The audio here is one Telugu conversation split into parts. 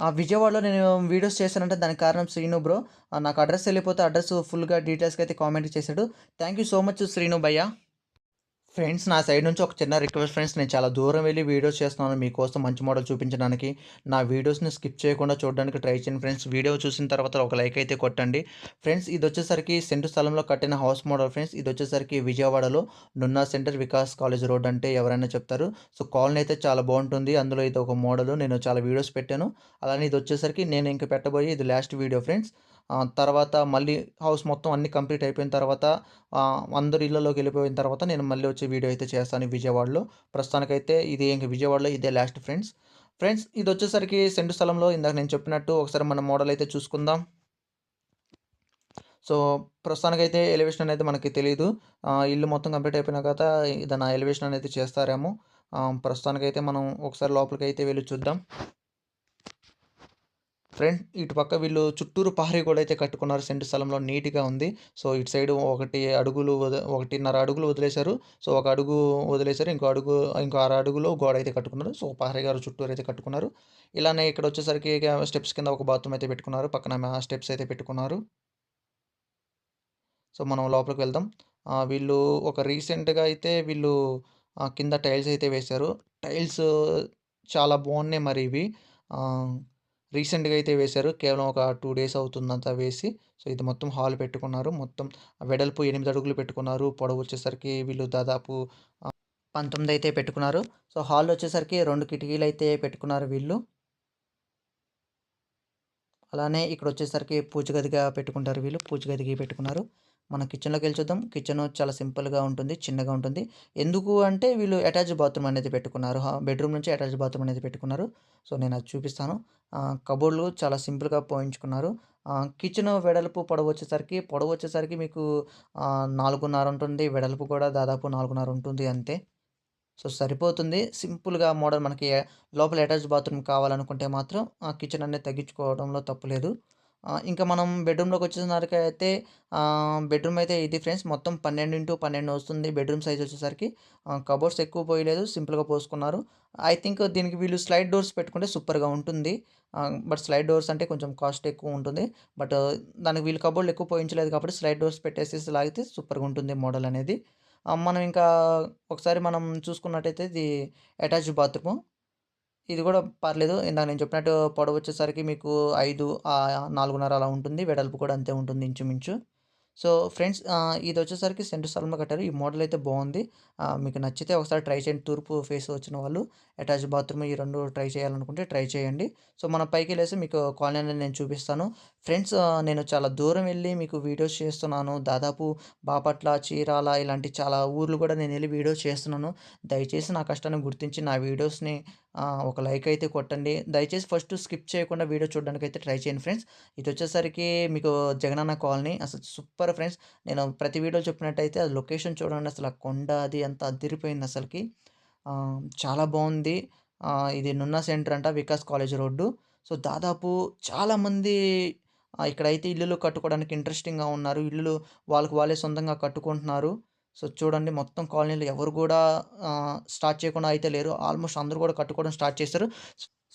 ఆ విజయవాడలో నేను వీడియోస్ చేశానంటే దానికి కారణం శ్రీను బ్రో. నాకు అడ్రస్ వెళ్ళిపోతే అడ్రస్ ఫుల్‌గా డీటెయిల్స్‌గా అయితే కామెంట్ చేశాడు. Thank you so much Srinu భయ్యా ఫ్రెండ్స్ నా సైడ్ నుంచి ఒక చిన్న రిక్వెస్ట్ ఫ్రెండ్స్ నేను చాలా దూరం వెళ్ళి వీడియోస్ చేస్తున్నాను. మీకోసం మంచి మోడల్ చూపించడానికి నా వీడియోస్ని స్కిప్ చేయకుండా చూడడానికి ట్రై చేయండి ఫ్రెండ్స్. వీడియో చూసిన తర్వాత ఒక లైక్ అయితే కొట్టండి. ఫ్రెండ్స్ ఇది వచ్చేసరికి సెంటు స్థలంలో కట్టిన హౌస్ మోడల్ ఫ్రెండ్స్. ఇది వచ్చేసరికి విజయవాడలో Nunna centre Vikas college road అంటే ఎవరైనా చెప్తారు. సో కాలనీ అయితే చాలా బాగుంటుంది. అందులో ఇది ఒక మోడల్ నేను చాలా వీడియోస్ పెట్టాను. అలానే ఇది వచ్చేసరికి నేను ఇంక పెట్టబోయే ఇది లాస్ట్ వీడియో ఫ్రెండ్స్. తర్వాత మళ్ళీ హౌస్ మొత్తం అన్నీ కంప్లీట్ అయిపోయిన తర్వాత అందరు ఇళ్ళలోకి వెళ్ళిపోయిన తర్వాత నేను మళ్ళీ వచ్చే వీడియో అయితే చేస్తాను విజయవాడలో. ప్రస్తుతానికైతే ఇది ఇంక విజయవాడలో ఇదే లాస్ట్ ఫ్రెండ్స్ ఫ్రెండ్స్ ఇది వచ్చేసరికి సెంటు స్థలంలో ఇందాక నేను చెప్పినట్టు ఒకసారి మన మోడల్ అయితే చూసుకుందాం. సో ప్రస్తుతానికైతే ఎలివేషన్ అనేది మనకి తెలియదు ఇల్లు మొత్తం కంప్లీట్ అయిపోయిన తర్వాత నా ఎలివేషన్ అనేది చేస్తారేమో. ప్రస్తుతానికైతే మనం ఒకసారి లోపలికి అయితే వెళ్ళి చూద్దాం. ఫ్రెండ్ ఇటు పక్క వీళ్ళు చుట్టూరు పహరీ కూడా అయితే కట్టుకున్నారు. సెంటు స్థలంలో నీట్గా ఉంది. సో ఇటు సైడ్ ఒకటి అడుగులు వద ఒకటిన్నర అడుగులు వదిలేశారు. సో ఒక అడుగు వదిలేశారు. ఇంకో అడుగు ఇంకో ఆరు అడుగులో గోడ అయితే కట్టుకున్నారు. సో పహరీ గారు చుట్టూరు అయితే కట్టుకున్నారు. ఇలానే ఇక్కడ వచ్చేసరికి స్టెప్స్ కింద ఒక బాత్రూమ్ అయితే పెట్టుకున్నారు. పక్కన స్టెప్స్ అయితే పెట్టుకున్నారు. సో మనం లోపలికి వెళ్దాం. వీళ్ళు ఒక రీసెంట్గా అయితే వీళ్ళు కింద టైల్స్ అయితే వేశారు. టైల్స్ చాలా బాగున్నాయి మరి ఇవి. రీసెంట్గా అయితే వేశారు. కేవలం ఒక టూ డేస్ అవుతుందంతా వేసి సో ఇది మొత్తం హాల్ పెట్టుకున్నారు. మొత్తం వెడల్పు ఎనిమిది అడుగులు పెట్టుకున్నారు. పొడవు వచ్చేసరికి వీళ్ళు దాదాపు పంతొమ్మిది అయితే పెట్టుకున్నారు. సో హాల్ వచ్చేసరికి రెండు కిటికీలు అయితే పెట్టుకున్నారు వీళ్ళు. అలానే ఇక్కడ వచ్చేసరికి పూజ గదిగా పెట్టుకుంటారు వీళ్ళు. పూజ గదికి పెట్టుకున్నారు. మన కిచెన్లోకి వెళ్ళి చూద్దాం. కిచెన్ చాలా సింపుల్గా ఉంటుంది చిన్నగా ఉంటుంది. ఎందుకు అంటే వీళ్ళు అటాచ్ బాత్రూమ్ అనేది పెట్టుకున్నారు. బెడ్రూమ్ నుంచి అటాచ్ బాత్రూమ్ అనేది పెట్టుకున్నారు. సో నేను అది చూపిస్తాను. కబోర్డ్లు చాలా సింపుల్గా పోయించుకున్నారు. కిచెన్ వెడల్పు పొడవు వచ్చేసరికి పొడవు వచ్చేసరికి మీకు నాలుగున్నర ఉంటుంది. వెడల్పు కూడా దాదాపు నాలుగున్నర ఉంటుంది అంతే. సో సరిపోతుంది. సింపుల్గా మోడల్ మనకి లోపల అటాచ్ బాత్రూమ్ కావాలనుకుంటే మాత్రం ఆ కిచెన్ అనేది తగ్గించుకోవడంలో తప్పులేదు ఇంకా మనం బెడ్రూమ్లోకి వచ్చేసరికి అయితే బెడ్రూమ్ అయితే ఇది ఫ్రెండ్స్ మొత్తం పన్నెండు ఇంటూ పన్నెండు వస్తుంది బెడ్రూమ్ సైజ్ వచ్చేసరికి. కబోర్డ్స్ ఎక్కువ పోయలేదు సింపుల్గా పోసుకున్నారు. ఐ థింక్ దీనికి వీళ్ళు స్లైడ్ డోర్స్ పెట్టుకుంటే సూపర్గా ఉంటుంది. బట్ స్లైడ్ డోర్స్ అంటే కొంచెం కాస్ట్ ఎక్కువ ఉంటుంది. బట్ దానికి వీళ్ళు కబోర్డ్లు ఎక్కువ పోయించలేదు కాబట్టి స్లైడ్ డోర్స్ పెట్టేసి లాగితే సూపర్గా ఉంటుంది మోడల్ అనేది. మనం ఇంకా ఒకసారి మనం చూసుకున్నట్టయితే ఇది అటాచ్డ్ బాత్రూమ్ ఇది కూడా పర్లేదు. ఇందాక నేను చెప్పినట్టు పొడవు వచ్చేసరికి మీకు ఐదు నాలుగున్నర అలా ఉంటుంది. వెడల్పు కూడా అంతే ఉంటుంది ఇంచుమించు. సో ఫ్రెండ్స్ ఇది వచ్చేసరికి సెంటర్ స్థలంలో కట్టారు. ఈ మోడల్ అయితే బాగుంది. మీకు నచ్చితే ఒకసారి ట్రై చేయండి. తూర్పు ఫేస్ వచ్చిన వాళ్ళు అటాచ్ బాత్రూమ్ ఈ రెండు ట్రై చేయాలనుకుంటే ట్రై చేయండి. సో మన పైకి వెళ్ళేసి మీకు కాలనీ నేను చూపిస్తాను. ఫ్రెండ్స్ నేను చాలా దూరం వెళ్ళి మీకు వీడియోస్ చేస్తున్నాను. దాదాపు బాపట్ల చీరాల ఇలాంటి చాలా ఊర్లు కూడా నేను వెళ్ళి వీడియోస్ చేస్తున్నాను. దయచేసి నా కష్టాన్ని గుర్తించి నా వీడియోస్ని ఒక లైక్ అయితే కొట్టండి. దయచేసి ఫస్ట్ స్కిప్ చేయకుండా వీడియో చూడడానికి అయితే ట్రై చేయండి ఫ్రెండ్స్. ఇది వచ్చేసరికి మీకు జగనన్న కాలనీ. అసలు సూపర్ ఫ్రెండ్స్. నేను ప్రతి వీడియో చెప్పినట్టయితే అది లొకేషన్ చూడండి. అసలు ఆ కొండ అది అంత అదిరిపోయింది అసలుకి. చాలా బాగుంది. ఇది నున్నా సెంటర్ అంట వికాస్ కాలేజ్ రోడ్డు. సో దాదాపు చాలామంది ఇక్కడైతే ఇల్లులు కట్టుకోవడానికి ఇంట్రెస్టింగ్గా ఉన్నారు. ఇల్లులు వాళ్ళకు వాళ్ళే సొంతంగా కట్టుకుంటున్నారు. సో చూడండి మొత్తం కాలనీలు ఎవరు కూడా స్టార్ట్ చేయకుండా అయితే లేరు. ఆల్మోస్ట్ అందరూ కూడా కట్టుకోవడం స్టార్ట్ చేశారు.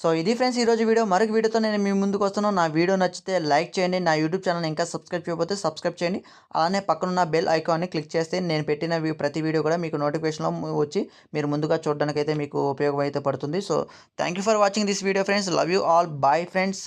సో ఇది ఫ్రెండ్స్ ఈరోజు వీడియో. మరొక వీడియోతో నేను మీ ముందుకు వస్తున్నాను. నా వీడియో నచ్చితే లైక్ చేయండి. నా యూట్యూబ్ ఛానల్ ఇంకా సబ్స్క్రైబ్ చేయకపోతే సబ్స్క్రైబ్ చేయండి. అలానే పక్కనున్న బెల్ ఐకాన్ని క్లిక్ చేస్తే నేను పెట్టిన ప్రతి వీడియో కూడా మీకు నోటిఫికేషన్లో వచ్చి మీరు ముందుగా చూడడానికి అయితే మీకు ఉపయోగం అయితే పడుతుంది. So thank you for watching this video friends. Love you all. Bye friends.